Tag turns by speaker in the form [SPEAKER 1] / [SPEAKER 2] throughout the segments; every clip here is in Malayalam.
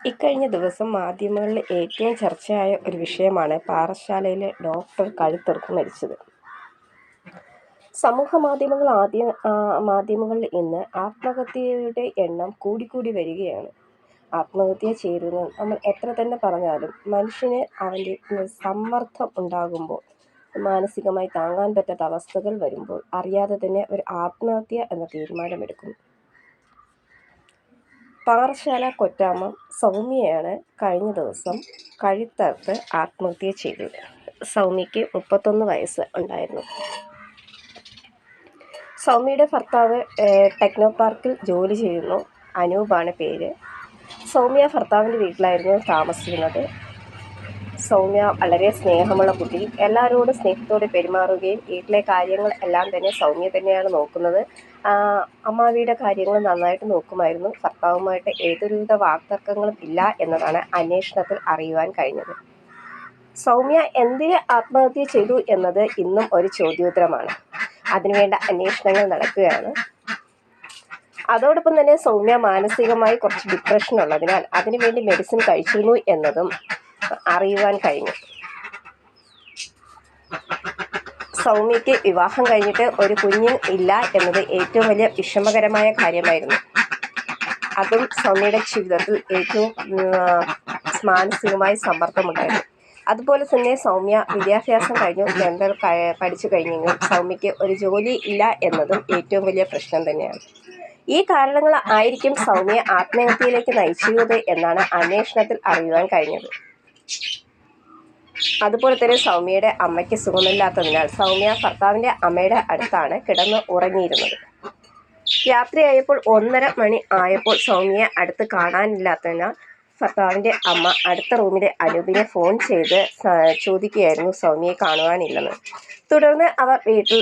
[SPEAKER 1] ഇക്കഴിഞ്ഞ ദിവസം മാധ്യമങ്ങളിൽ ഏറ്റവും ചർച്ചയായ ഒരു വിഷയമാണ് പാറശാലയിലെ ഡോക്ടർ കഴുത്തർക്ക് മരിച്ചത്. സമൂഹ മാധ്യമങ്ങൾ ആദ്യ മാധ്യമങ്ങളിൽ ഇന്ന് ആത്മഹത്യയുടെ എണ്ണം കൂടിക്കൂടി വരികയാണ്. ആത്മഹത്യ ചെയ്തത് നമ്മൾ എത്ര തന്നെ പറഞ്ഞാലും മനുഷ്യന് അവന്റെ സമ്മർദ്ദം ഉണ്ടാകുമ്പോൾ മാനസികമായി താങ്ങാൻ പറ്റാത്ത അവസ്ഥകൾ വരുമ്പോൾ അറിയാതെ തന്നെ ഒരു ആത്മഹത്യ എന്ന തീരുമാനമെടുക്കും പാറശാല കൊറ്റാമ്മ സൗമ്യയാണ് കഴിഞ്ഞ ദിവസം കഴുത്തറുത്ത് ആത്മഹത്യ ചെയ്തത് സൗമ്യയ്ക്ക് മുപ്പത്തൊന്ന് വയസ്സ് ഉണ്ടായിരുന്നു. സൗമ്യയുടെ ഭർത്താവ് ടെക്നോ പാർക്കിൽ ജോലി ചെയ്യുന്നു. അനൂപാണ് പേര്. സൗമ്യ ഭർത്താവിന്റെ വീട്ടിലായിരുന്നു താമസിക്കുന്നത്. സൗമ്യ വളരെ സ്നേഹമുള്ള കുട്ടി. എല്ലാവരോടും സ്നേഹത്തോടെ പെരുമാറുകയും വീട്ടിലെ കാര്യങ്ങൾ എല്ലാം തന്നെ സൗമ്യ തന്നെയാണ് നോക്കുന്നത്. അമ്മാവിയുടെ കാര്യങ്ങൾ നന്നായിട്ട് നോക്കുമായിരുന്നു. ഭർത്താവുമായിട്ട് ഏതൊരുവിധ വാക്തർക്കങ്ങളും ഇല്ല എന്നതാണ് അന്വേഷണത്തിൽ അറിയുവാൻ കഴിഞ്ഞത്. സൗമ്യ എന്തിനെ ആത്മഹത്യ ചെയ്തു എന്നത് ഇന്നും ഒരു ചോദ്യോത്തരമാണ്. അതിനുവേണ്ട അന്വേഷണങ്ങൾ നടക്കുകയാണ്. അതോടൊപ്പം തന്നെ സൗമ്യ മാനസികമായി കുറച്ച് ഡിപ്രഷൻ ഉള്ളതിനാൽ അതിനുവേണ്ടി മെഡിസിൻ കഴിച്ചിരുന്നു എന്നതും അറിയുവാൻ കഴിഞ്ഞു. സൗമ്യയ്ക്ക് വിവാഹം കഴിഞ്ഞിട്ട് ഒരു കുഞ്ഞ് ഇല്ല എന്നത് ഏറ്റവും വലിയ വിഷമകരമായ കാര്യമായിരുന്നു. അതും സൗമ്യയുടെ ജീവിതത്തിൽ ഏറ്റവും മാനസികമായി സമ്മർദ്ദമുണ്ടായിരുന്നു. അതുപോലെ തന്നെ സൗമ്യ വിദ്യാഭ്യാസം കഴിഞ്ഞു ഡെന്റൽ പഠിച്ചു കഴിഞ്ഞെങ്കിലും സൗമ്യയ്ക്ക് ഒരു ജോലി ഇല്ല എന്നതും ഏറ്റവും വലിയ പ്രശ്നം തന്നെയാണ്. ഈ കാരണങ്ങൾ ആയിരിക്കും സൗമ്യ ആത്മഹത്യയിലേക്ക് നയിച്ചത് എന്നാണ് അന്വേഷണത്തിൽ അറിയുവാൻ കഴിഞ്ഞത്. അതുപോലെ തന്നെ സൗമ്യയുടെ അമ്മയ്ക്ക് സുഖമില്ലാത്തതിനാൽ സൗമ്യ ഭർത്താവിന്റെ അമ്മയുടെ അടുത്താണ് കിടന്ന് ഉറങ്ങിയിരുന്നത്. രാത്രിയായപ്പോൾ ഒന്നര മണി ആയപ്പോൾ സൗമ്യയെ അടുത്ത് കാണാനില്ലാത്തതിനാൽ ഭർത്താവിന്റെ അമ്മ അടുത്ത റൂമിലെ അനൂപിനെ ഫോൺ ചെയ്ത് ചോദിക്കുകയായിരുന്നു സൗമ്യയെ കാണുവാനില്ലെന്ന്. തുടർന്ന് അവർ വീട്ടിൽ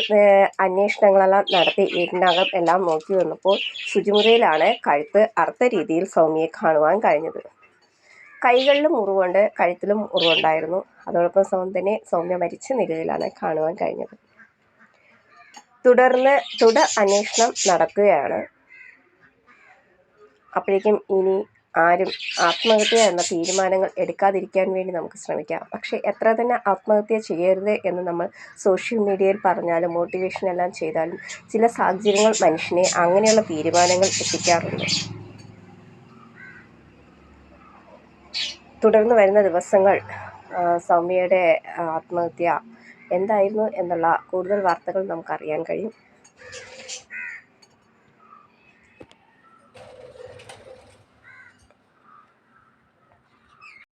[SPEAKER 1] അന്വേഷണങ്ങളെല്ലാം നടത്തി വീട്ടിനകം എല്ലാം നോക്കി വന്നപ്പോൾ ശുചിമുറിയിലാണ് കഴുത്ത് അർത്ഥ രീതിയിൽ സൗമ്യയെ കാണുവാൻ കഴിഞ്ഞത്. കൈകളിലും മുറിവുണ്ട് കഴുത്തിലും മുറിവുണ്ടായിരുന്നു അതോടൊപ്പം തന്നെ സൗമ്യ മരിച്ച നിലയിലാണ് കാണുവാൻ കഴിഞ്ഞത്. തുടർന്ന് തുടർ അന്വേഷണം നടക്കുകയാണ്. അപ്പോഴേക്കും ഇനി ആരും ആത്മഹത്യ എന്ന തീരുമാനങ്ങൾ എടുക്കാതിരിക്കാൻ വേണ്ടി നമുക്ക് ശ്രമിക്കാം. പക്ഷേ എത്ര തന്നെ ആത്മഹത്യ ചെയ്യരുത് എന്ന് നമ്മൾ സോഷ്യൽ മീഡിയയിൽ പറഞ്ഞാലും മോട്ടിവേഷൻ എല്ലാം ചെയ്താലും ചില സാഹചര്യങ്ങൾ മനുഷ്യനെ അങ്ങനെയുള്ള തീരുമാനങ്ങൾ എത്തിക്കാറുണ്ട്. തുടർന്ന് വരുന്ന ദിവസങ്ങൾ സൗമ്യയുടെ ആത്മഹത്യ എന്തായിരുന്നു എന്നുള്ള കൂടുതൽ വാർത്തകൾ നമുക്ക് അറിയാൻ കഴിയും.